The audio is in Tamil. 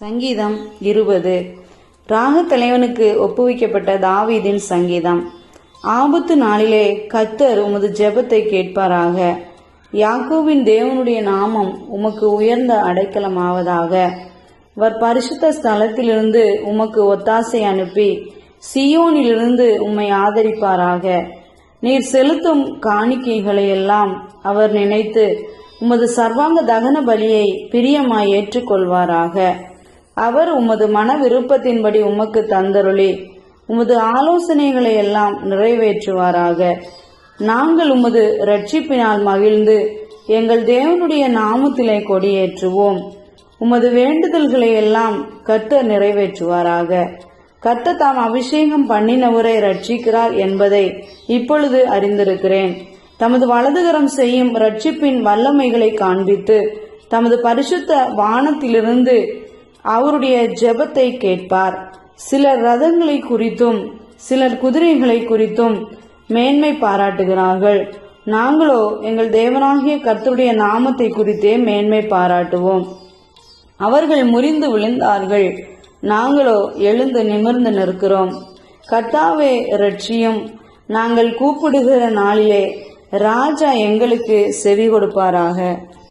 சங்கீதம் இருபது. ராக தலைவனுக்கு ஒப்புவிக்கப்பட்ட தாவீதின் சங்கீதம். ஆபத்து நாளிலே கத்தர் உமது ஜெபத்தை கேட்பாராக. யாக்கோவின் தேவனுடைய நாமம் உமக்கு உயர்ந்த அடைக்கலமாவதாக. அவர் பரிசுத்த ஸ்தலத்திலிருந்து உமக்கு ஒத்தாசை அனுப்பி சியோனிலிருந்து உம்மை ஆதரிப்பாராக. நீர் செலுத்தும் காணிக்கைகளை எல்லாம் அவர் நினைத்து உமது சர்வாங்க தகன பலியை பிரியமாய் ஏற்றுக்கொள்வாராக. அவர் உமது மன விருப்பத்தின்படி உமக்கு தந்தருளி. உமது ஆலோசனைகளை எல்லாம் நிறைவேற்றுவாராக. நாங்கள் உமது ரட்சிப்பினால் மகிழ்ந்து எங்கள் தேவனுடைய நாமத்திலே கொடியேற்றுவோம். உமது வேண்டுதல்களை எல்லாம் கத்த நிறைவேற்றுவாராக. கத்த தாம் அபிஷேகம் பண்ணினவரை ரட்சிக்கிறார் என்பதை இப்பொழுது அறிந்திருக்கிறேன். தமது வலதுகரம் செய்யும் ரட்சிப்பின் வல்லமைகளை காண்பித்து தமது பரிசுத்த வானத்திலிருந்து அவருடைய ஜெபத்தை கேட்பார். சிலர் ரதங்களை குறித்தும் சிலர் குதிரைகளை குறித்தும் மேன்மை பாராட்டுகிறார்கள். நாங்களோ எங்கள் தேவனாகிய கர்த்தருடைய நாமத்தை குறித்தே மேன்மை பாராட்டுவோம். அவர்கள் முறிந்து விழுந்தார்கள். நாங்களோ எழுந்து நிமிர்ந்து நிற்கிறோம். கர்த்தாவே ரட்சியும் நாங்கள் கூப்பிடுகிற நாளிலே ராஜா எங்களுக்கு செவி கொடுப்பாராக.